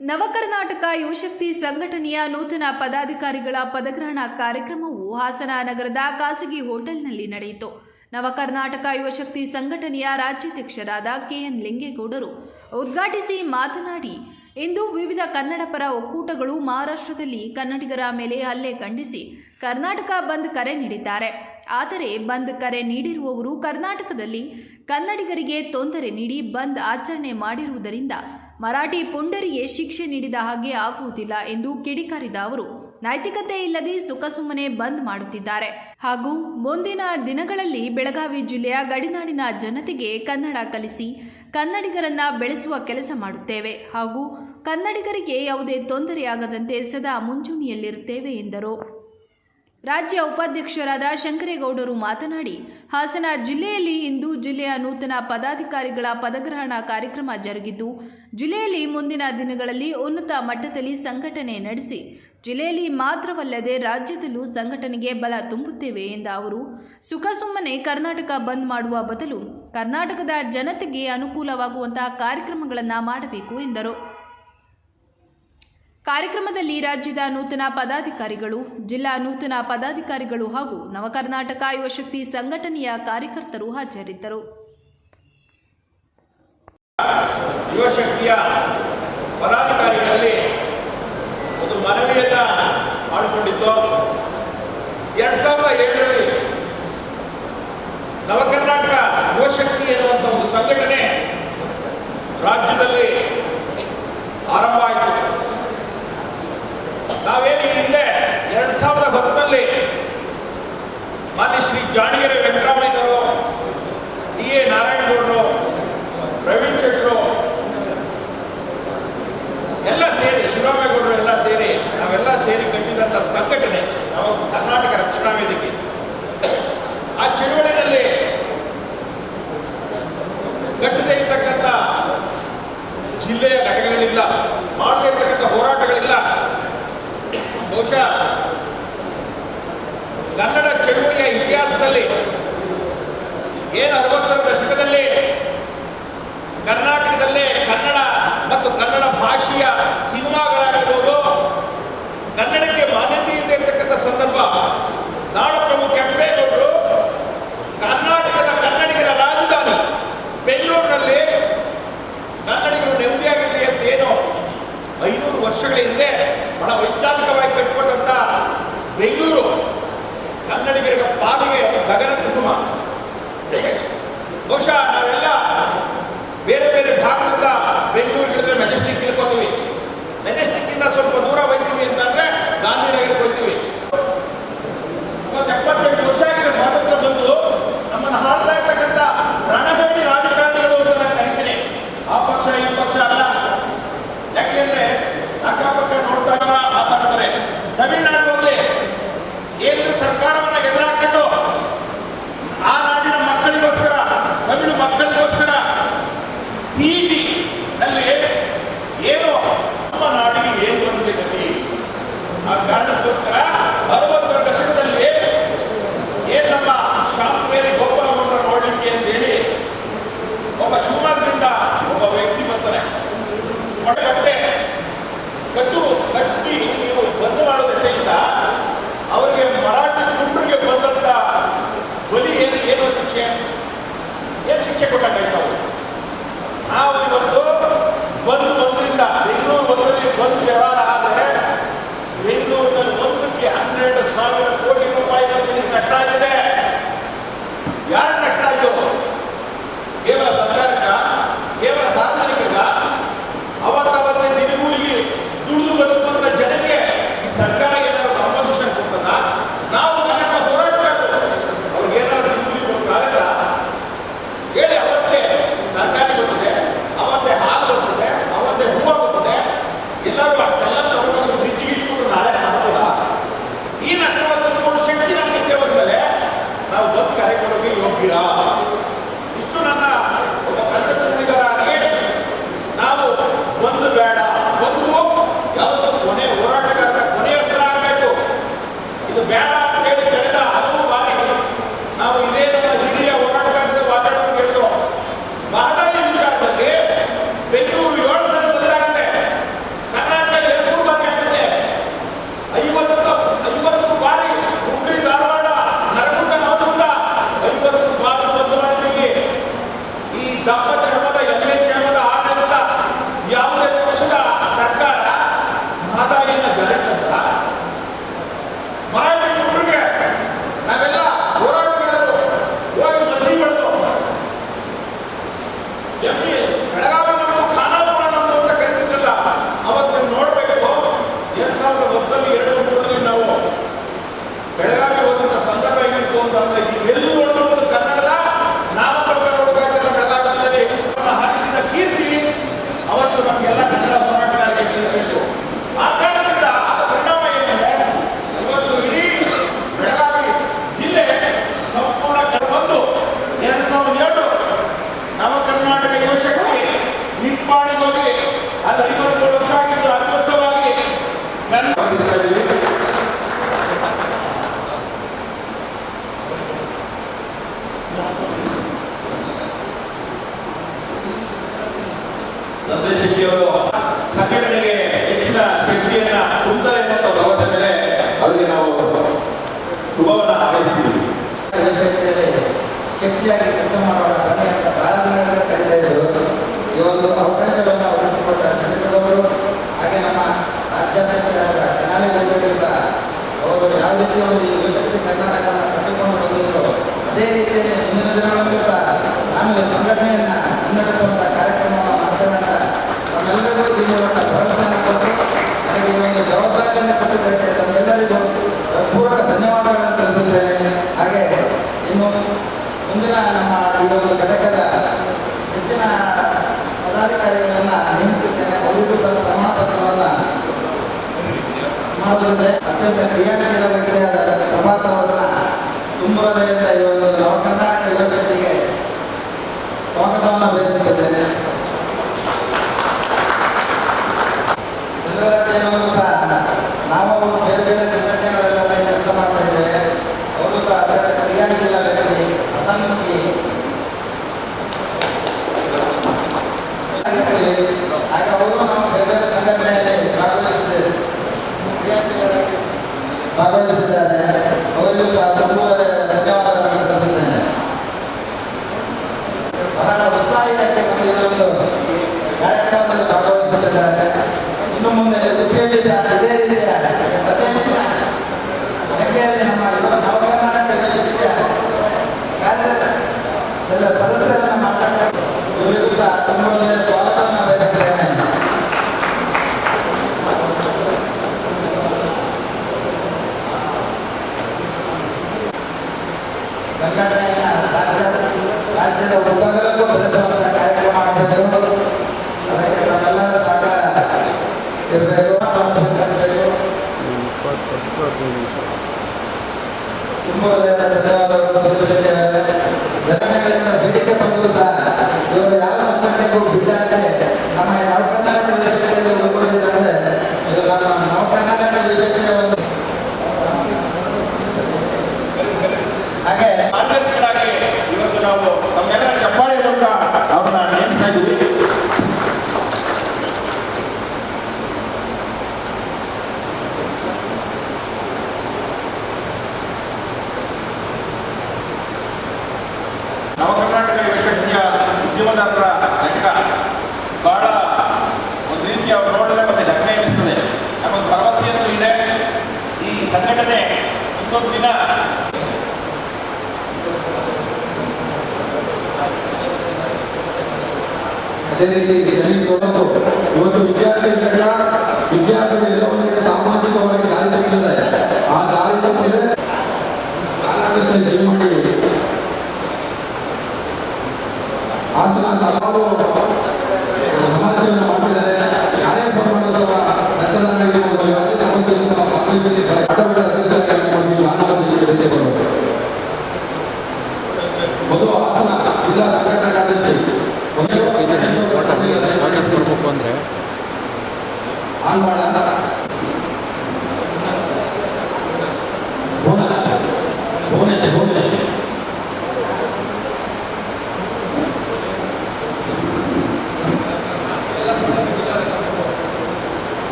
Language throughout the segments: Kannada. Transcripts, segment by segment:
ನವಕರ್ನಾಟಕ ಯುವಶಕ್ತಿ ಸಂಘಟನೆಯ ನೂತನ ಪದಾಧಿಕಾರಿಗಳ ಪದಗ್ರಹಣ ಕಾರ್ಯಕ್ರಮವು ಹಾಸನ ನಗರದ ಖಾಸಗಿ ಹೋಟೆಲ್ನಲ್ಲಿ ನಡೆಯಿತು. ನವಕರ್ನಾಟಕ ಯುವಶಕ್ತಿ ಸಂಘಟನೆಯ ರಾಜ್ಯಾಧ್ಯಕ್ಷರಾದ ಕೆಎನ್ ಲಿಂಗೇಗೌಡರು ಉದ್ಘಾಟಿಸಿ ಮಾತನಾಡಿ, ಇಂದು ವಿವಿಧ ಕನ್ನಡ ಪರ ಒಕ್ಕೂಟಗಳು ಮಹಾರಾಷ್ಟ್ರದಲ್ಲಿ ಕನ್ನಡಿಗರ ಮೇಲೆ ಹಲ್ಲೆ ಖಂಡಿಸಿ ಕರ್ನಾಟಕ ಬಂದ್ ಕರೆ ನೀಡಿದ್ದಾರೆ. ಆದರೆ ಬಂದ್ ಕರೆ ನೀಡಿರುವವರು ಕರ್ನಾಟಕದಲ್ಲಿ ಕನ್ನಡಿಗರಿಗೆ ತೊಂದರೆ ನೀಡಿ ಬಂದ್ ಆಚರಣೆ ಮಾಡಿರುವುದರಿಂದ ಮರಾಠಿ ಪುಂಡರಿಗೆ ಶಿಕ್ಷೆ ನೀಡಿದ ಹಾಗೆ ಆಗುವುದಿಲ್ಲ ಎಂದು ಕಿಡಿಕಾರಿದ ಅವರು. ನೈತಿಕತೆ ಇಲ್ಲದೆ ಸುಖ ಸುಮ್ಮನೆ ಬಂದ್ ಮಾಡುತ್ತಿದ್ದಾರೆ. ಹಾಗೂ ಮುಂದಿನ ದಿನಗಳಲ್ಲಿ ಬೆಳಗಾವಿ ಜಿಲ್ಲೆಯ ಗಡಿನಾಡಿನ ಜನತೆಗೆ ಕನ್ನಡ ಕಲಿಸಿ ಕನ್ನಡಿಗರನ್ನ ಬೆಳೆಸುವ ಕೆಲಸ ಮಾಡುತ್ತೇವೆ. ಹಾಗೂ ಕನ್ನಡಿಗರಿಗೆ ಯಾವುದೇ ತೊಂದರೆಯಾಗದಂತೆ ಸದಾ ಮುಂಚೂಣಿಯಲ್ಲಿರುತ್ತೇವೆ ಎಂದರು. ರಾಜ್ಯ ಉಪಾಧ್ಯಕ್ಷರಾದ ಶಂಕರೇಗೌಡರು ಮಾತನಾಡಿ, ಹಾಸನ ಜಿಲ್ಲೆಯಲ್ಲಿ ಇಂದು ಜಿಲ್ಲೆಯ ನೂತನ ಪದಾಧಿಕಾರಿಗಳ ಪದಗ್ರಹಣ ಕಾರ್ಯಕ್ರಮ ಜರುಗಿದ್ದು, ಜಿಲ್ಲೆಯಲ್ಲಿ ಮುಂದಿನ ದಿನಗಳಲ್ಲಿ ಉನ್ನತ ಮಟ್ಟದಲ್ಲಿ ಸಂಘಟನೆ ನಡೆಸಿ, ಜಿಲ್ಲೆಯಲ್ಲಿ ಮಾತ್ರವಲ್ಲದೆ ರಾಜ್ಯದಲ್ಲೂ ಸಂಘಟನೆಗೆ ಬಲ ತುಂಬುತ್ತೇವೆ ಎಂದ ಅವರು. ಸುಖ ಸುಮ್ಮನೆ ಕರ್ನಾಟಕ ಬಂದ್ ಮಾಡುವ ಬದಲು ಕರ್ನಾಟಕದ ಜನತೆಗೆ ಅನುಕೂಲವಾಗುವಂತಹ ಕಾರ್ಯಕ್ರಮಗಳನ್ನು ಮಾಡಬೇಕು ಎಂದರು. ಕಾರ್ಯಕ್ರಮದಲ್ಲಿ ರಾಜ್ಯದ ನೂತನ ಪದಾಧಿಕಾರಿಗಳು, ಜಿಲ್ಲಾ ನೂತನ ಪದಾಧಿಕಾರಿಗಳು ಹಾಗೂ ನವಕರ್ನಾಟಕ ಯುವಶಕ್ತಿ ಸಂಘಟನೆಯ ಕಾರ್ಯಕರ್ತರು ಹಾಜರಿದ್ದರು. ಯುವಶಕ್ತಿಯ ಪದಾಧಿಕಾರಿಗಳಲ್ಲಿ ಒಂದು ಮನವಿಯನ್ನ ಮಾಡಿಕೊಂಡಿದ್ದು, ಎರಡ್ ಸಾವಿರದ ಏಳರಲ್ಲಿ ನವಕರ್ನಾಟಕ ಯುವಶಕ್ತಿ ಎನ್ನುವಂಥ ಒಂದು ಸಂಘಟನೆ ರಾಜ್ಯದಲ್ಲಿ ಆರಂಭ ಆಯಿತು ನಾವೇನು ಈ ಹಿಂದೆ ಎರಡ್ ಸಾವಿರದ ಹತ್ತರಲ್ಲಿ ಮಾನ್ಯ ಶ್ರೀ ಜಾಣಗೆರೆ ವೆಂಕಟರಾಮಯ್ಯನವರು ಡಿ ಎ ನಾರಾಯಣಗೌಡರು ಪ್ರವೀಣ್ ಶೆಟ್ಟರು ಎಲ್ಲ ಸೇರಿ ಶಿವರಾಮೇಗೌಡರು ಎಲ್ಲ ಸೇರಿ ನಾವೆಲ್ಲ ಸೇರಿ ಕಟ್ಟಿದಂಥ ಸಂಘಟನೆ ನಾವು ಕರ್ನಾಟಕ ರಕ್ಷಣಾ ವೇದಿಕೆ. ಆ ಚಳುವಳಿನಲ್ಲಿ ಕಟ್ಟದೇ ಇರ್ತಕ್ಕಂಥ ಜಿಲ್ಲೆಯ ಘಟಕಗಳಿಲ್ಲ, ಮಾಡದೇ ಇರ್ತಕ್ಕಂಥ ಹೋರಾಟಗಳಿಲ್ಲ. ಬಹುಶಃ ಕನ್ನಡ ಚಳುವಳಿಯ ಇತಿಹಾಸದಲ್ಲಿ ಏನು ಅರವತ್ತರ ದಶಕದಲ್ಲಿ ಕರ್ನಾಟಕದಲ್ಲೇ ಕನ್ನಡ ಮತ್ತು ಕನ್ನಡ ಭಾಷೆಯ ಸಿನಿಮಾಗಳಾಗಿರ್ಬೋದು ಕನ್ನಡ ಸಂದರ್ಭ ನಾಡಪ್ರಭು ಕೆಂಪೇಗೌಡರು ಕರ್ನಾಟಕದ ಕನ್ನಡಿಗರ ರಾಜಧಾನಿ ಬೆಂಗಳೂರಿನಲ್ಲಿ ಕನ್ನಡಿಗರು ನೆಮ್ಮದಿಯಾಗಿರಲಿ ಅಂತ ಏನೋ ಐನೂರು ವರ್ಷಗಳ ಹಿಂದೆ ಬಹಳ ವೈಜ್ಞಾನಿಕವಾಗಿ ಕಟ್ಟಿಕೊಂಡಂಥ ಬೆಂಗಳೂರು ಕನ್ನಡಿಗರಿಗೆ ಪಾಲಿಗೆ ಗಗನ ಕುಸುಮ ಬಹುಶಃ ನಾವೆಲ್ಲ ಬೇರೆ ಬೇರೆ ಭಾಗದಿಂದ ಬೆಂಗಳೂರು ಹಿಡಿದ್ರೆ ಮೆಜೆಸ್ಟಿಕ್ ಇಳ್ಕೋತೀವಿ ಮೆಜೆಸ್ಟಿಕ್ ಇಂದ ಸ್ವಲ್ಪ ದೂರ ಹೋಗ್ತೀವಿ ಅಂತಂದ್ರೆ ಗಾಂಧಿನಗರಕ್ಕೆ ಹೋಗ್ತೀವಿ ಇವತ್ತು ಎಪ್ಪತ್ತೆಂಟು ವರ್ಷ ಆಗಿದೆ ಸ್ವಾತಂತ್ರ್ಯ ಬಂದು ನಮ್ಮನ್ನು ಹಾಡ್ತಾ ಇರ್ತಕ್ಕಂಥ ರಣಹಳ್ಳಿ ರಾಜಕಾರಣಿಗಳು ಅಂತ ನಾನು ಕರಿತೀನಿ ಆ ಪಕ್ಷ ಈ ಪಕ್ಷ ಅಲ್ಲ ಯಾಕೆಂದ್ರೆ ಅಕ್ಕಪಕ್ಕ ನೋಡ್ತಾ ಇರೋ ಮಾತಾಡ್ತಾರೆ ತಮಿಳ್ನಾಡು ಹೋಗ್ಲಿ ಕೇಂದ್ರ ಸರ್ಕಾರವನ್ನ ಎದುರಾಕೊಂಡು ಆ ನಾಡಿನ ಮಕ್ಕಳಿಗೋಸ್ಕರ ತಮಿಳು ಮಕ್ಕಳಿಗೋಸ್ಕರ ಸಿಇಟಿ ನಲ್ಲಿ ಏನು ನಮ್ಮ ನಾಡಿಗೆ ಏನು ಬಂದಿದೆ ಗತಿ ಆ ಕಾರಣಕ್ಕೋಸ್ಕರ ಅರವತ್ತರ ದಶಕದಲ್ಲಿ ಏನ್ ನಮ್ಮ ಶಾಂತವೇರಿ ಗೋಪಾಲಗೌಡರ ನೋಡಲಿಕ್ಕೆ ಅಂತ ಹೇಳಿ ಒಬ್ಬ ಶಿವಮೊಗ್ಗದಿಂದ ಒಬ್ಬ ವ್ಯಕ್ತಿ ಬರ್ತಾನೆ ಹೊಟ್ಟೆ ಕಟ್ಟು ಕಟ್ಟಿ ನೀವು ಬಂದ್ ಮಾಡೋದೇ ಸಹಿತ ಅವರಿಗೆ ಮರಾಠಿ ಕುಂಡ್ರಿಗೆ ಬಂದಂತ ಬಲಿ ಏನು ಏನು ಶಿಕ್ಷೆ ಏನು ಅವಕಾಶವನ್ನು ಒದಗಿಸಿಕೊಟ್ಟ ಚಂದ್ರಬಾಬು ಹಾಗೆ ನಮ್ಮ ರಾಜ್ಯಾಧ್ಯಕ್ಷರಾದ ಜನಾಲಿ ಗೌಡರಿಂದ ಅವರು ಯಾವ ರೀತಿ ಒಂದು ಯುವಶಕ್ತಿ ಕರ್ನಾಟಕವನ್ನು ಕಟ್ಟಿಕೊಂಡು ಬಂದಿದ್ದರು ಅದೇ ರೀತಿಯಲ್ಲಿ ಮುಂದಿನ ದಿನಗಳಲ್ಲೂ ಸಹ ನಾನು ಸಂಘಟನೆಯನ್ನು ಮುನ್ನಡೆಸುವಂಥ ಕಾರ್ಯಕ್ರಮವನ್ನು ಮಾಡ್ತೇನೆ ಅಂತ ನಮ್ಮೆಲ್ಲರಿಗೂ ತಿಳಿಯುವಂಥ ಭರವಸೆಯನ್ನು ಕೊಟ್ಟು ನನಗೆ ಈ ಒಂದು ಜವಾಬ್ದಾರಿಯನ್ನು ಕೊಟ್ಟಿದ್ದಕ್ಕೆ ತಮ್ಮೆಲ್ಲರಿಗೂ ಪೂರ್ವಕ ಧನ್ಯವಾದಗಳನ್ನು ತಿಳಿಸುತ್ತೇನೆ. ಹಾಗೆ ಇನ್ನು ಮುಂದಿನ ನಮ್ಮ ಈ ಒಂದು ಘಟಕದ ಹೆಚ್ಚಿನ ಪದಾಧಿಕಾರಿಗಳನ್ನು ನೇಮಿಸಿದ್ದೇನೆ ಅವರಿಗೂ ಸಹ ಪ್ರಮಾಣ ಪತ್ರವನ್ನು ಮಾಡುವುದೇ ಅತ್ಯಂತ ಕ್ರಿಯಾಶೀಲ ವ್ಯಕ್ತಿಯಾದ ಪ್ರಭಾತ ಅವರನ್ನ ತುಂಬ ಒಂದು ನವ ಕರ್ನಾಟಕ ಯುವಶಕ್ತಿಗೆ ಸ್ವಾಗತವನ್ನು ಬಯಸುತ್ತಿದ್ದೇನೆ. ಸಹ ನಾವು ಬೇರೆ ಬೇರೆ ಸಂಘಟನೆಗಳಲ್ಲೆಲ್ಲ ಕೆಲಸ ಮಾಡ್ತಾ ಇದ್ದೇವೆ. ಅವರು ಸಹ ಅತ್ಯಂತ ಕ್ರಿಯಾಶೀಲ ವ್ಯಕ್ತಿ ಅಸಂಖ್ಯಿ ಹಾಗೆ ಅವರು ನಾವು ಬೇರೆ ಬೇರೆ ಸಂಘಟನೆಯಲ್ಲಿ ಭಾಗವಹಿಸಿದ್ದೇವೆ ಕ್ರಿಯಾಶೀಲರಾಗಿ ಭಾಗವಹಿಸಿದ್ದಾರೆ ಅವರಿಗೂ ಸಹ ಸಂಪೂರ್ಣ ಧನ್ಯವಾದಗಳನ್ನು ತಿಳಿಸುತ್ತೇನೆ ಬಹಳ ಉತ್ಸಾಹಿಯಾಗಿ ನಮಗೆ ಇದೊಂದು ಕಾರ್ಯಕ್ರಮದಲ್ಲಿ ಭಾಗವಹಿಸುತ್ತಿದ್ದಾರೆ ಇನ್ನು ಮುಂದೆ ಉಪಯೋಗಿ ಸಹ ಇದೇ ರೀತಿಯ ಅತಿ ಹೆಚ್ಚಿನ ಸಂಖ್ಯೆಯಲ್ಲಿ ನಮ್ಮ ಯುವ ನವಕರ್ನಾಟಕ ಯುವಶಕ್ತಿಯ ಕಾರ್ಯದ ಎಲ್ಲ ಸದಸ್ಯರನ್ನು ಮಾತಾಡಬೇಕು ಇವರಿಗೂ ಸಹ ತುಂಬ ಸ್ವಾಗತವನ್ನು ಬಯಸುತ್ತೇನೆ ಸಂಘಟನೆಯ ರಾಜ್ಯ ರಾಜ್ಯದ ಉಪಗಲಕ್ಕೂ ಬೆಳೆಸುವಂತಹ ಕಾರ್ಯಕ್ರಮ ಮಾಡಬೇಕು ಅದಕ್ಕೆ ನಮ್ಮೆಲ್ಲರ ಸಹಕಾರ ಇರಬೇಕು ಸ್ವೀಕರಿಸಬೇಕು. ತುಂಬ ಧನ್ಯವಾದಗಳು ಬೇಡಿಕೆ ಬಂದರೂ ಸಹ ಇವರು ಯಾವ ಸಂಘಟನೆಗೂ ಬಿಡದೆ ನಮ್ಮ ಈ ನವ ಕರ್ನಾಟಕ ವಿಷಯದಲ್ಲಿ ಉಳ್ಕೊಂಡಿದ್ದಾರೆ ಇದು ನಮ್ಮ ನವ ಕರ್ನಾಟಕ ವಿಷಯದ ಒಂದು ಹಾಗೆ ಕಾರ್ಯದರ್ಶಿಗಳಾಗಿ ಇವತ್ತು ನಾವು ನಮ್ಮೆಲ್ಲರ ಚಪ್ಪಾಳೆ ಮೂಲಕ ಅವ್ರನ್ನ ನೇಮಿಸ್ತಾ ಇದ್ದೀವಿ ನವಕರ್ನಾಟಕ ಯುವಶಕ್ತಿಯ ಉದ್ಯಮದಾರರ ಘಟಕ ಬಹಳ ಒಂದು ರೀತಿ ಅವ್ರು ನೋಡಿದ್ರೆ ಮತ್ತೆ ಹೆಮ್ಮೆ ಎನಿಸ್ತದೆ ನಮಗೆ ಭರವಸೆಯಂತೂ ಇದೆ ಈ ಸಂಘಟನೆ ಮುಂದೊಂದು ದಿನ ಅದೇ ರೀತಿ ಇವತ್ತು ವಿದ್ಯಾರ್ಥಿಗಳ ವಿದ್ಯಾರ್ಥಿಗಳು ಎಲ್ಲವನ್ನೂ ಸಾಮಾಜಿಕವಾಗಿ ದಾರಿ ತಪ್ಪಿದ್ದಾರೆ. ಆ ದಾರಿ ತಪ್ಪಿದ್ರೆ ಕಾಲಾಕೃಷ್ಣ ದಯಮಾಡಿ ಹಾಸನ ಸಮಸ್ಯೆಯನ್ನು ಮಾಡಿದ್ದಾರೆ ಯಾರೇ ಪ್ರಮಾಣದ ರಕ್ತದಾನ ಯಾವುದೇ ಸಮಸ್ಯೆ ಇದ್ದರೂ ಭಾಗವಹಿಸಿ ಕಟ್ಟಡ ಅಧ್ಯಕ್ಷರಾಗಿ ನೀವು ಆನಂದ ಜೊತೆ ಬರಬೇಕು ಮೊದಲು ಹಾಸನ ಜಿಲ್ಲಾ ಸಂಘಟನಾ ಕಾರ್ಯದರ್ಶಿ ನೋಟಿಸ್ ಕೊಡ್ಬೇಕು ಅಂದರೆ ಆನ್ ಮಾಡ ಭುವನೇಶ್ ಭುವನೇಶ್ ಭುವನೇಶ್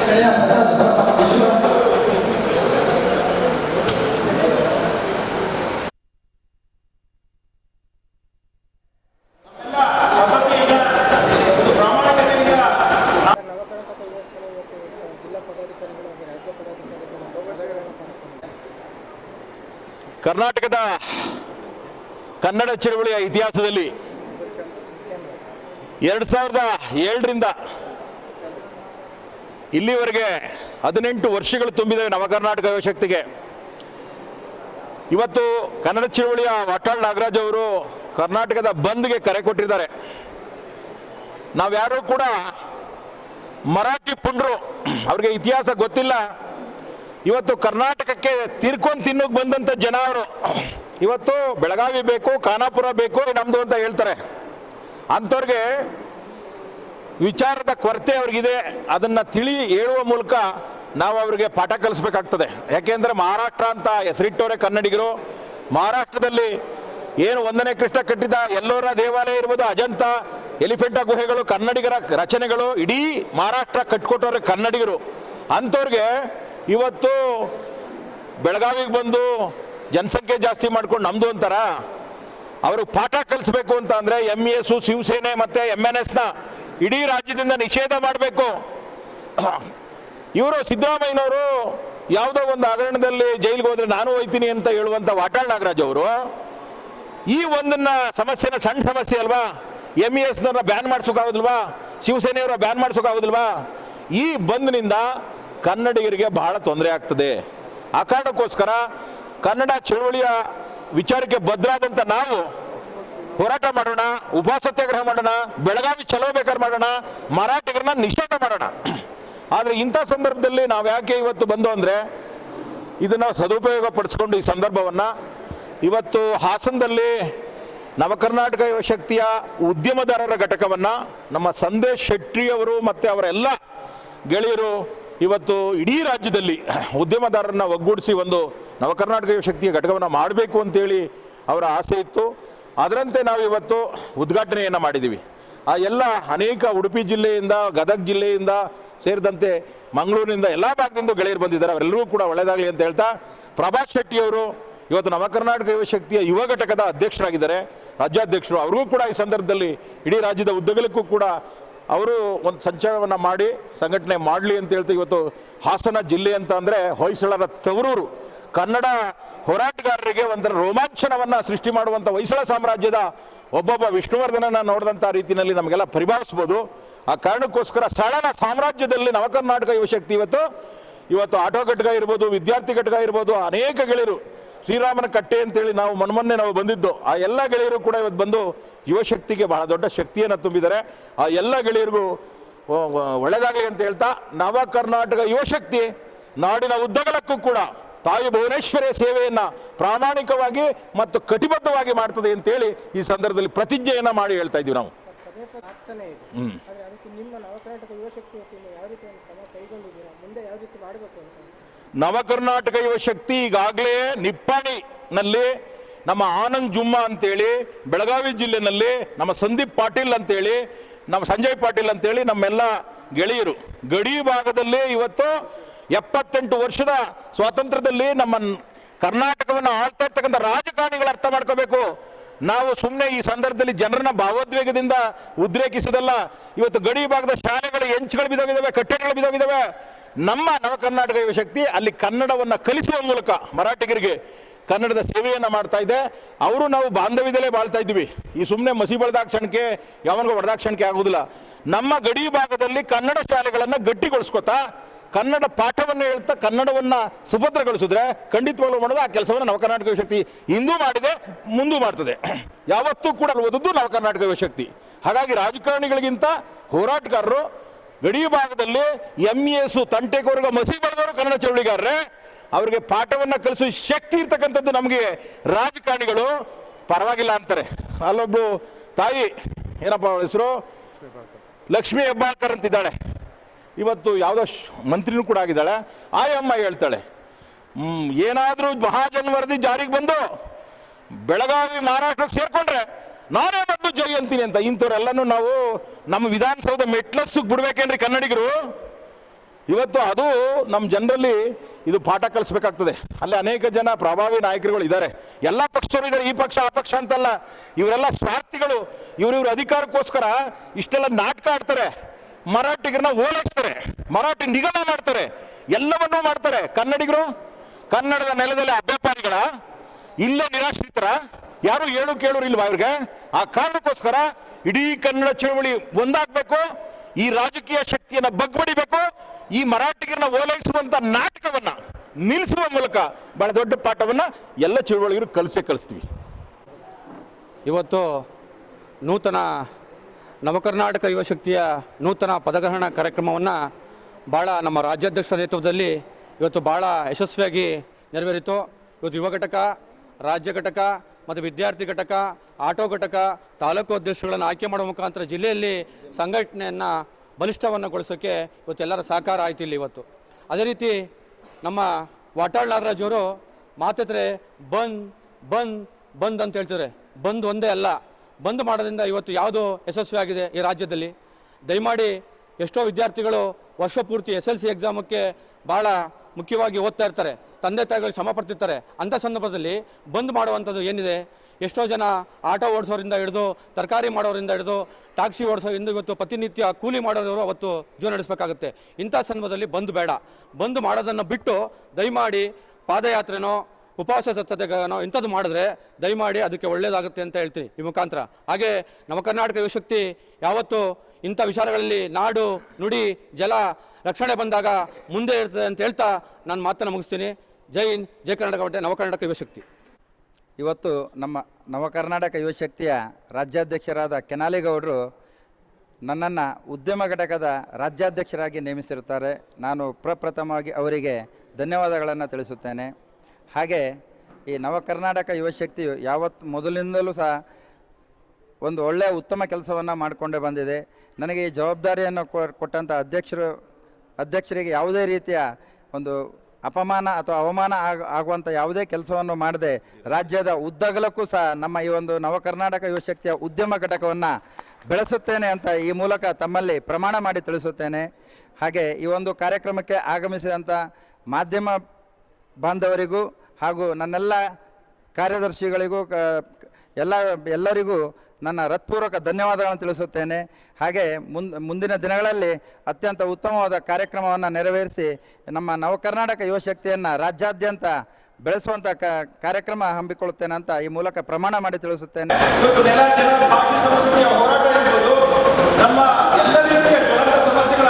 ಗೆಳೆಯ ಪ್ರಸಾದ್ ವಿಶ್ವ ಎಲ್ಲ ಪದ್ಧತಿಯಿಂದ ಒಂದು ಪ್ರಾಮಾಣಿಕತೆಯಿಂದ ನವಕರ್ನಾಟಕ ಯುವ ಸೇನೆ ಇವತ್ತು ಜಿಲ್ಲಾ ಪದಾಧಿಕಾರಿಗಳು ಹಾಗೂ ರಾಜ್ಯ ಪದಾಧಿಕಾರಿಗಳು ಪದವಿಗಳನ್ನು ಪಡ್ಕೊಂಡಿದ್ದಾರೆ ಕರ್ನಾಟಕದ ಕನ್ನಡ ಚಳವಳಿಯ ಇತಿಹಾಸದಲ್ಲಿ ಎರಡು ಸಾವಿರದ ಏಳರಿಂದ ಇಲ್ಲಿವರೆಗೆ ಹದಿನೆಂಟು ವರ್ಷಗಳು ತುಂಬಿದವೆ ನವಕರ್ನಾಟಕ ಯುವಶಕ್ತಿಗೆ. ಇವತ್ತು ಕನ್ನಡ ಚಳವಳಿಯ ವಾಟಾಳ್ ನಾಗರಾಜ್ ಅವರು ಕರ್ನಾಟಕದ ಬಂದ್ಗೆ ಕರೆ ಕೊಟ್ಟಿದ್ದಾರೆ. ನಾವ್ಯಾರೂ ಕೂಡ ಮರಾಠಿ ಪುಂಡ್ರು, ಅವ್ರಿಗೆ ಇತಿಹಾಸ ಗೊತ್ತಿಲ್ಲ. ಇವತ್ತು ಕರ್ನಾಟಕಕ್ಕೆ ತಿರ್ಕೊಂಡು ತಿನ್ನೋಕೆ ಬಂದಂಥ ಜನ ಅವರು. ಇವತ್ತು ಬೆಳಗಾವಿ ಬೇಕು, ಖಾನಾಪುರ ಬೇಕು, ನಮ್ದು ಅಂತ ಹೇಳ್ತಾರೆ. ಅಂಥವ್ರಿಗೆ ವಿಚಾರದ ಕೊರತೆ ಅವ್ರಿಗಿದೆ. ಅದನ್ನು ತಿಳಿ ಹೇಳುವ ಮೂಲಕ ನಾವು ಅವರಿಗೆ ಪಾಠ ಕಲಿಸ್ಬೇಕಾಗ್ತದೆ. ಯಾಕೆಂದರೆ ಮಹಾರಾಷ್ಟ್ರ ಅಂತ ಹೆಸರಿಟ್ಟವರೇ ಕನ್ನಡಿಗರು. ಮಹಾರಾಷ್ಟ್ರದಲ್ಲಿ ಏನು ಒಂದನೇ ಕೃಷ್ಣ ಕಟ್ಟಿದ ಎಲ್ಲೋರ ದೇವಾಲಯ ಇರ್ಬೋದು, ಅಜಂತ, ಎಲಿಫೆಂಟ ಗುಹೆಗಳು, ಕನ್ನಡಿಗರ ರಚನೆಗಳು, ಇಡೀ ಮಹಾರಾಷ್ಟ್ರ ಕಟ್ಕೊಟ್ಟವ್ರೆ ಕನ್ನಡಿಗರು. ಅಂಥವ್ರಿಗೆ ಇವತ್ತು ಬೆಳಗಾವಿಗೆ ಬಂದು ಜನಸಂಖ್ಯೆ ಜಾಸ್ತಿ ಮಾಡ್ಕೊಂಡು ನಮ್ದು ಅಂತಾರ? ಅವ್ರಿಗೆ ಪಾಠ ಕಲಿಸ್ಬೇಕು ಅಂತ ಅಂದ್ರೆ ಎಂ ಎಸ್ ಶಿವಸೇನೆ ಮತ್ತೆ ಎಂ ಎನ್ ಎಸ್ನ ಇಡೀ ರಾಜ್ಯದಿಂದ ನಿಷೇಧ ಮಾಡಬೇಕು. ಇವರು ಸಿದ್ದರಾಮಯ್ಯನವರು ಯಾವುದೋ ಒಂದು ಹಗರಣದಲ್ಲಿ ಜೈಲಿಗೆ ಹೋದರೆ ನಾನು ಹೋಯ್ತೀನಿ ಅಂತ ಹೇಳುವಂಥ ವಾಟಾಳ್ ನಾಗರಾಜ್ ಅವರು, ಈ ಒಂದನ್ನ ಸಮಸ್ಯೆನ ಸಣ್ಣ ಸಮಸ್ಯೆ ಅಲ್ವಾ? ಎಂ ಇ ಎಸ್ನವ್ರನ್ನ ಬ್ಯಾನ್ ಮಾಡಿಸೋಕ್ಕಾಗೋದಿಲ್ವಾ ಶಿವಸೇನೆಯವರ ಬ್ಯಾನ್ ಮಾಡಿಸೋಕ್ಕಾಗೋದಿಲ್ವಾ ಈ ಬಂದ್ನಿಂದ ಕನ್ನಡಿಗರಿಗೆ ಬಹಳ ತೊಂದರೆ ಆಗ್ತದೆ. ಆ ಕಾರಣಕ್ಕೋಸ್ಕರ ಕನ್ನಡ ಚಳುವಳಿಯ ವಿಚಾರಕ್ಕೆ ಬದ್ರಾದಂಥ ನಾವು ಹೋರಾಟ ಮಾಡೋಣ, ಉಪವಾಸ ಸತ್ಯಾಗ್ರಹ ಮಾಡೋಣ, ಬೆಳಗಾವಿ ಚಲೋ ಬೇಕಾದ್ರೆ ಮಾಡೋಣ, ಮರಾಠಿಗರನ್ನ ನಿಷೇಧ ಮಾಡೋಣ. ಆದರೆ ಇಂಥ ಸಂದರ್ಭದಲ್ಲಿ ನಾವು ಯಾಕೆ ಇವತ್ತು ಬಂದು ಅಂದರೆ ಇದನ್ನು ಸದುಪಯೋಗ ಪಡಿಸ್ಕೊಂಡು ಈ ಸಂದರ್ಭವನ್ನು ಇವತ್ತು ಹಾಸನದಲ್ಲಿ ನವಕರ್ನಾಟಕ ಯುವಶಕ್ತಿಯ ಉದ್ಯಮದಾರರ ಘಟಕವನ್ನು ನಮ್ಮ ಸಂದೇಶ್ ಶೆಟ್ಟಿಯವರು ಮತ್ತು ಅವರೆಲ್ಲ ಗೆಳೆಯರು ಇವತ್ತು ಇಡೀ ರಾಜ್ಯದಲ್ಲಿ ಉದ್ಯಮದಾರರನ್ನ ಒಗ್ಗೂಡಿಸಿ ಒಂದು ನವಕರ್ನಾಟಕ ಯುವಶಕ್ತಿಯ ಘಟಕವನ್ನು ಮಾಡಬೇಕು ಅಂತೇಳಿ ಅವರ ಆಸೆ ಇತ್ತು. ಅದರಂತೆ ನಾವು ಇವತ್ತು ಉದ್ಘಾಟನೆಯನ್ನು ಮಾಡಿದ್ದೀವಿ ಆ ಎಲ್ಲ ಅನೇಕ ಉಡುಪಿ ಜಿಲ್ಲೆಯಿಂದ, ಗದಗ ಜಿಲ್ಲೆಯಿಂದ ಸೇರಿದಂತೆ ಮಂಗಳೂರಿನಿಂದ ಎಲ್ಲ ಭಾಗದಿಂದ ಗೆಳೆಯರು ಬಂದಿದ್ದಾರೆ. ಅವರೆಲ್ಲರೂ ಕೂಡ ಒಳ್ಳೆಯದಾಗಲಿ ಅಂತ ಹೇಳ್ತಾ ಪ್ರಭಾತ್ ಶೆಟ್ಟಿಯವರು ಇವತ್ತು ನವಕರ್ನಾಟಕ ಯುವಶಕ್ತಿಯ ಯುವ ಘಟಕದ ಅಧ್ಯಕ್ಷರಾಗಿದ್ದಾರೆ. ರಾಜ್ಯಾಧ್ಯಕ್ಷರು ಅವರಿಗೂ ಕೂಡ ಈ ಸಂದರ್ಭದಲ್ಲಿ ಇಡೀ ರಾಜ್ಯದ ಉದ್ದಗಲಕ್ಕೂ ಕೂಡ ಅವರು ಒಂದು ಸಂಚಾರವನ್ನು ಮಾಡಿ, ಸಂಘಟನೆ ಮಾಡಲಿ ಅಂತ ಹೇಳ್ತಾ ಇವತ್ತು ಹಾಸನ ಜಿಲ್ಲೆ ಅಂತ ಅಂದರೆ ಹೊಯ್ಸಳರ ತವರೂರು. ಕನ್ನಡ ಹೋರಾಟಗಾರರಿಗೆ ಒಂಥರ ರೋಮಾಂಚನವನ್ನು ಸೃಷ್ಟಿ ಮಾಡುವಂಥ ಹೊಯ್ಸಳ ಸಾಮ್ರಾಜ್ಯದ ಒಬ್ಬೊಬ್ಬ ವಿಷ್ಣುವರ್ಧನನ ನೋಡಿದಂಥ ರೀತಿಯಲ್ಲಿ ನಮಗೆಲ್ಲ ಪರಿಭಾವಿಸ್ಬೋದು. ಆ ಕಾರಣಕ್ಕೋಸ್ಕರ ಸಳನ ಸಾಮ್ರಾಜ್ಯದಲ್ಲಿ ನವಕರ್ನಾಟಕ ಯುವಶಕ್ತಿ ಇವತ್ತು ಇವತ್ತು ಆಟೋ ಘಟಕ ಇರ್ಬೋದು, ವಿದ್ಯಾರ್ಥಿ ಘಟಕ ಇರ್ಬೋದು, ಅನೇಕ ಗೆಳೆಯರು ಶ್ರೀರಾಮನ ಕಟ್ಟೆ ಅಂತೇಳಿ ನಾವು ಮನ್ಮೊನ್ನೆ ನಾವು ಬಂದಿದ್ದು. ಆ ಎಲ್ಲ ಗೆಳೆಯರು ಕೂಡ ಇವತ್ತು ಬಂದು ಯುವಶಕ್ತಿಗೆ ಬಹಳ ದೊಡ್ಡ ಶಕ್ತಿಯನ್ನು ತುಂಬಿದ್ದಾರೆ. ಆ ಎಲ್ಲ ಗೆಳೆಯರಿಗೂ ಒಳ್ಳೆಯದಾಗಲಿ ಅಂತ ಹೇಳ್ತಾ ನವ ಕರ್ನಾಟಕ ಯುವಶಕ್ತಿ ನಾಡಿನ ಉದ್ದಗಲಕ್ಕೂ ಕೂಡ ತಾಯಿ ಭುವನೇಶ್ವರಿಯ ಸೇವೆಯನ್ನು ಪ್ರಾಮಾಣಿಕವಾಗಿ ಮತ್ತು ಕಟಿಬದ್ಧವಾಗಿ ಮಾಡ್ತದೆ ಅಂತೇಳಿ ಈ ಸಂದರ್ಭದಲ್ಲಿ ಪ್ರತಿಜ್ಞೆಯನ್ನು ಮಾಡಿ ಹೇಳ್ತಾ ಇದ್ದೀವಿ ನಾವು. ಸರ್ ನವಕರ್ನಾಟಕ ಯಾವ ಯುವಶಕ್ತಿ ಈಗಾಗಲೇ ನಿಪ್ಪಾಣಿನಲ್ಲಿ ನಮ್ಮ ಆನಂದ್ ಜುಮ್ಮಾ ಅಂತೇಳಿ, ಬೆಳಗಾವಿ ಜಿಲ್ಲೆನಲ್ಲಿ ನಮ್ಮ ಸಂದೀಪ್ ಪಾಟೀಲ್ ಅಂತೇಳಿ, ನಮ್ಮ ಸಂಜಯ್ ಪಾಟೀಲ್ ಅಂತೇಳಿ ನಮ್ಮೆಲ್ಲ ಗೆಳೆಯರು. ಗಡಿ ಭಾಗದಲ್ಲಿ ಇವತ್ತು ಎಪ್ಪತ್ತೆಂಟು ವರ್ಷದ ಸ್ವಾತಂತ್ರ್ಯದಲ್ಲಿ ನಮ್ಮ ಕರ್ನಾಟಕವನ್ನು ಆಳ್ತಾ ಇರ್ತಕ್ಕಂಥ ರಾಜಕಾರಣಿಗಳು ಅರ್ಥ ಮಾಡ್ಕೋಬೇಕು. ನಾವು ಸುಮ್ಮನೆ ಈ ಸಂದರ್ಭದಲ್ಲಿ ಜನರನ್ನ ಭಾವೋದ್ವೇಗದಿಂದ ಉದ್ರೇಕಿಸೋದಲ್ಲ ಇವತ್ತು ಗಡಿ ಭಾಗದ ಶಾಲೆಗಳು ಹೆಂಚುಗಳು ಬಿದ್ದೋಗಿದ್ದಾವೆ, ಕಟ್ಟಡಗಳು ಬಿದ್ದೋಗಿದ್ದಾವೆ. ನಮ್ಮ ನವ ಕರ್ನಾಟಕ ಯುವಶಕ್ತಿ ಅಲ್ಲಿ ಕನ್ನಡವನ್ನು ಕಲಿಸುವ ಮೂಲಕ ಮರಾಠಿಗರಿಗೆ ಕನ್ನಡದ ಸೇವೆಯನ್ನು ಮಾಡ್ತಾ ಇದೆ. ಅವರು ನಾವು ಬಾಂಧವ್ಯದಲ್ಲೇ ಬಾಳ್ತಾ ಇದ್ದೀವಿ. ಈ ಸುಮ್ಮನೆ ಮಸಿ ಬಳದಾಕ್ಷಣಕ್ಕೆ ಯಾವನಿಗೂ ಹೊಡೆದಾಕ್ಷಣಕ್ಕೆ ಆಗೋದಿಲ್ಲ. ನಮ್ಮ ಗಡಿ ಭಾಗದಲ್ಲಿ ಕನ್ನಡ ಶಾಲೆಗಳನ್ನು ಗಟ್ಟಿಗೊಳಿಸ್ಕೊತಾ, ಕನ್ನಡ ಪಾಠವನ್ನು ಹೇಳ್ತಾ, ಕನ್ನಡವನ್ನು ಸುಭದ್ರಗೊಳಿಸಿದ್ರೆ ಖಂಡಿತವಾಗ್ಲೂ ಮಾಡೋದು ಆ ಕೆಲಸವನ್ನು ನವಕರ್ನಾಟಕ ಯುವಶಕ್ತಿ ಇಂದೂ ಮಾಡಿದೆ, ಮುಂದೂ ಮಾಡ್ತದೆ. ಯಾವತ್ತೂ ಕೂಡ ಓದದ್ದು ನವಕರ್ನಾಟಕ ಯುವಶಕ್ತಿ ಹಾಗಾಗಿ ರಾಜಕಾರಣಿಗಳಿಗಿಂತ ಹೋರಾಟಗಾರರು ಗಡಿ ಭಾಗದಲ್ಲಿ ಎಂ ಎಸು ಎಸ್ ತಂಟೆಕೋರ್ಗ ಮಸಿ ಬರೆದವರು ಕನ್ನಡ ಚಳುವಳಿಗಾರರೇ, ಅವರಿಗೆ ಪಾಠವನ್ನು ಕಲಿಸುವ ಶಕ್ತಿ ಇರ್ತಕ್ಕಂಥದ್ದು ನಮಗೆ ರಾಜಕಾರಣಿಗಳು. ಪರವಾಗಿಲ್ಲ ಅಂತಾರೆ. ಅಲ್ಲೊಬ್ರು ತಾಯಿ, ಏನಪ್ಪ ಅವಳ ಹೆಸರು? ಲಕ್ಷ್ಮೀ ಹೆಬ್ಬಾಳ್ಕರ್ ಅಂತಿದ್ದಾಳೆ. ಇವತ್ತು ಯಾವುದೋ ಮಂತ್ರಿನೂ ಕೂಡ ಆಗಿದ್ದಾಳೆ. ಆಯಮ್ಮ ಹೇಳ್ತಾಳೆ ಏನಾದರೂ ಮಹಾಜನ್ ವರದಿ ಜಾರಿಗೆ ಬಂದು ಬೆಳಗಾವಿ, ಮಹಾರಾಷ್ಟ್ರಕ್ಕೆ ಸೇರ್ಕೊಂಡ್ರೆ ನಾನೇ ಬಂದು ಜೈ ಅಂತೀನಿ ಅಂತ ಇಂಥವ್ರೆಲ್ಲನೂ ನಾವು ನಮ್ಮ ವಿಧಾನಸೌಧ ಮೆಟ್ಲಸ್ಸಿಗೆ ಬಿಡ್ಬೇಕೇನ್ರಿ ಕನ್ನಡಿಗರು? ಇವತ್ತು ಅದು ನಮ್ಮ ಜನರಲ್ಲಿ ಇದು ಪಾಠ ಕಲಿಸ್ಬೇಕಾಗ್ತದೆ. ಅಲ್ಲಿ ಅನೇಕ ಜನ ಪ್ರಭಾವಿ ನಾಯಕರುಗಳು ಇದ್ದಾರೆ. ಎಲ್ಲ ಪಕ್ಷದವರು ಇದ್ದಾರೆ. ಈ ಪಕ್ಷ, ಆ ಪಕ್ಷ ಅಂತಲ್ಲ. ಇವರೆಲ್ಲ ಸ್ವಾರ್ಥಿಗಳು. ಇವರಿವ್ರ ಅಧಿಕಾರಕ್ಕೋಸ್ಕರ ಇಷ್ಟೆಲ್ಲ ನಾಟಕ ಆಡ್ತಾರೆ. ಮರಾಠಿಗರನ್ನ ಓಲೈಸ್ತಾರೆ. ಮರಾಠಿ ನಿಗಮ ಮಾಡ್ತಾರೆ. ಎಲ್ಲವನ್ನೂ ಮಾಡ್ತಾರೆ. ಕನ್ನಡಿಗರು, ಕನ್ನಡದ ನೆಲದಲ್ಲಿ ಅಭ್ಯಪಾರಿಗಳ ಇಲ್ಲೇ ನಿರಾಶ್ರಿತರ ಯಾರು ಹೇಳು ಕೇಳೋರು ಇಲ್ವಾ ಇವ್ರಿಗೆ? ಆ ಕಾರಣಕ್ಕೋಸ್ಕರ ಇಡೀ ಕನ್ನಡ ಚಳವಳಿ ಒಂದಾಗಬೇಕು, ಈ ರಾಜಕೀಯ ಶಕ್ತಿಯನ್ನ ಬಗ್ಬಡಿಬೇಕು ಈ ಮರಾಠಿಗರನ್ನ ಓಲೈಸುವಂತ ನಾಟಕವನ್ನ ನಿಲ್ಲಿಸುವ ಮೂಲಕ ಬಹಳ ದೊಡ್ಡ ಪಾಠವನ್ನ ಎಲ್ಲ ಚಳುವಳಿಗರು ಕಲಿಸೇ ಕಲಿಸ್ತೀವಿ. ಇವತ್ತು ನೂತನ ನವಕರ್ನಾಟಕ ಯುವಶಕ್ತಿಯ ನೂತನ ಪದಗ್ರಹಣ ಕಾರ್ಯಕ್ರಮವನ್ನು ಭಾಳ ನಮ್ಮ ರಾಜ್ಯಾಧ್ಯಕ್ಷರ ನೇತೃತ್ವದಲ್ಲಿ ಇವತ್ತು ಭಾಳ ಯಶಸ್ವಿಯಾಗಿ ನೆರವೇರಿತು. ಇವತ್ತು ಯುವ ಘಟಕ, ರಾಜ್ಯ ಘಟಕ ಮತ್ತು ವಿದ್ಯಾರ್ಥಿ ಘಟಕ, ಆಟೋ ಘಟಕ, ತಾಲೂಕು ಅಧ್ಯಕ್ಷಗಳನ್ನು ಆಯ್ಕೆ ಮಾಡುವ ಮುಖಾಂತರ ಜಿಲ್ಲೆಯಲ್ಲಿ ಸಂಘಟನೆಯನ್ನು ಬಲಿಷ್ಠವನ್ನುಗೊಳಿಸೋಕ್ಕೆ ಇವತ್ತೆಲ್ಲರ ಸಹಕಾರ ಆಯಿತು ಇಲ್ಲಿ ಇವತ್ತು. ಅದೇ ರೀತಿ ನಮ್ಮ ವಾಟಾಳ್ ನಾಗರಾಜ್ ಅವರು ಮಾತಾಡ್ತಾರೆ ಬಂದ್ ಬಂದ್ ಬಂದ್ ಅಂತ ಹೇಳ್ತಾರೆ ಬಂದ್ ಒಂದೇ ಅಲ್ಲ. ಬಂದ್ ಮಾಡೋದ್ರಿಂದ ಇವತ್ತು ಯಾವುದು ಯಶಸ್ವಿ ಆಗಿದೆ ಈ ರಾಜ್ಯದಲ್ಲಿ? ದಯಮಾಡಿ ಎಷ್ಟೋ ವಿದ್ಯಾರ್ಥಿಗಳು ವರ್ಷ ಪೂರ್ತಿ ಎಸ್ ಎಲ್ ಸಿ ಎಕ್ಸಾಮಕ್ಕೆ ಭಾಳ ಮುಖ್ಯವಾಗಿ ಓದ್ತಾ ಇರ್ತಾರೆ, ತಂದೆ ತಾಯಿಗಳು ಶ್ರಮ ಪಡ್ತಿರ್ತಾರೆ. ಅಂಥ ಸಂದರ್ಭದಲ್ಲಿ ಬಂದ್ ಮಾಡುವಂಥದ್ದು ಏನಿದೆ? ಎಷ್ಟೋ ಜನ ಆಟೋ ಓಡಿಸೋರಿಂದ ಹಿಡಿದು, ತರಕಾರಿ ಮಾಡೋರಿಂದ ಹಿಡಿದು ಟ್ಯಾಕ್ಸಿ ಓಡಿಸೋರಿಂದ ಇವತ್ತು ಪ್ರತಿನಿತ್ಯ ಕೂಲಿ ಮಾಡೋರವರು ಅವತ್ತು ಜೀವನ ನಡೆಸಬೇಕಾಗುತ್ತೆ. ಇಂಥ ಸಂದರ್ಭದಲ್ಲಿ ಬಂದ್ ಬೇಡ. ಬಂದ್ ಮಾಡೋದನ್ನು ಬಿಟ್ಟು ದಯಮಾಡಿ ಪಾದಯಾತ್ರೆನೋ, ಉಪವಾಸ ಸತ್ತತೆನೋ ಇಂಥದ್ದು ಮಾಡಿದ್ರೆ ದಯಮಾಡಿ ಅದಕ್ಕೆ ಒಳ್ಳೆಯದಾಗುತ್ತೆ ಅಂತ ಹೇಳ್ತೀನಿ ಈ ಮುಖಾಂತರ. ಹಾಗೆ ನಮ್ಮ ಕರ್ನಾಟಕ ಯುವಶಕ್ತಿ ಯಾವತ್ತು ಇಂಥ ವಿಚಾರಗಳಲ್ಲಿ ನಾಡು, ನುಡಿ, ಜಲ ರಕ್ಷಣೆ ಬಂದಾಗ ಮುಂದೆ ಇರ್ತದೆ ಅಂತ ಹೇಳ್ತಾ ನಾನು ಮಾತನ್ನು ಮುಗಿಸ್ತೀನಿ. ಜೈ ಹಿಂದ್, ಜೈ ಕರ್ನಾಟಕ ನವ ನವಕರ್ನಾಟಕ ಯುವಶಕ್ತಿ ಇವತ್ತು ನಮ್ಮ ನವಕರ್ನಾಟಕ ಯುವಶಕ್ತಿಯ ರಾಜ್ಯಾಧ್ಯಕ್ಷರಾದ ಕೆನಾಲಿಗೌಡರು ನನ್ನನ್ನು ಉದ್ಯಮ ಘಟಕದ ರಾಜ್ಯಾಧ್ಯಕ್ಷರಾಗಿ ನೇಮಿಸಿರುತ್ತಾರೆ. ನಾನು ಪ್ರಪ್ರಥಮವಾಗಿ ಅವರಿಗೆ ಧನ್ಯವಾದಗಳನ್ನು ತಿಳಿಸುತ್ತೇನೆ. ಹಾಗೆ ಈ ನವಕರ್ನಾಟಕ ಯುವಶಕ್ತಿಯು ಯಾವತ್ತು ಮೊದಲಿಂದಲೂ ಸಹ ಒಂದು ಒಳ್ಳೆಯ ಉತ್ತಮ ಕೆಲಸವನ್ನು ಮಾಡಿಕೊಂಡೇ ಬಂದಿದೆ. ನನಗೆ ಈ ಜವಾಬ್ದಾರಿಯನ್ನು ಕೊಟ್ಟಂಥ ಅಧ್ಯಕ್ಷರು, ಅಧ್ಯಕ್ಷರಿಗೆ ಯಾವುದೇ ರೀತಿಯ ಒಂದು ಅಪಮಾನ ಅಥವಾ ಅವಮಾನ ಆಗ ಆಗುವಂಥ ಯಾವುದೇ ಕೆಲಸವನ್ನು ಮಾಡದೆ ರಾಜ್ಯದ ಉದ್ದಗಲಕ್ಕೂ ಸಹ ನಮ್ಮ ಈ ಒಂದು ನವಕರ್ನಾಟಕ ಯುವಶಕ್ತಿಯ ಉದ್ಯಮ ಘಟಕವನ್ನು ಬೆಳೆಸುತ್ತೇನೆ ಅಂತ ಈ ಮೂಲಕ ತಮ್ಮಲ್ಲಿ ಪ್ರಮಾಣ ಮಾಡಿ ತಿಳಿಸುತ್ತೇನೆ. ಹಾಗೆ ಈ ಒಂದು ಕಾರ್ಯಕ್ರಮಕ್ಕೆ ಆಗಮಿಸಿದಂಥ ಮಾಧ್ಯಮ ಬಾಂಧವರಿಗೂ ಹಾಗೂ ನನ್ನೆಲ್ಲ ಕಾರ್ಯದರ್ಶಿಗಳಿಗೂ ಎಲ್ಲ, ಎಲ್ಲರಿಗೂ ನನ್ನ ಹೃತ್ಪೂರ್ವಕ ಧನ್ಯವಾದಗಳನ್ನು ತಿಳಿಸುತ್ತೇನೆ. ಹಾಗೆ ಮುಂದಿನ ದಿನಗಳಲ್ಲಿ ಅತ್ಯಂತ ಉತ್ತಮವಾದ ಕಾರ್ಯಕ್ರಮವನ್ನು ನೆರವೇರಿಸಿ ನಮ್ಮ ನವಕರ್ನಾಟಕ ಯುವಶಕ್ತಿಯನ್ನು ರಾಜ್ಯಾದ್ಯಂತ ಬೆಳೆಸುವಂಥ ಕಾರ್ಯಕ್ರಮ ಹಮ್ಮಿಕೊಳ್ಳುತ್ತೇನೆ ಅಂತ ಈ ಮೂಲಕ ಪ್ರಮಾಣ ಮಾಡಿ ತಿಳಿಸುತ್ತೇನೆ. ನಮ್ಮ ಎಲ್ಲ ರೀತಿಯ ಸಮಸ್ಯೆಗಳ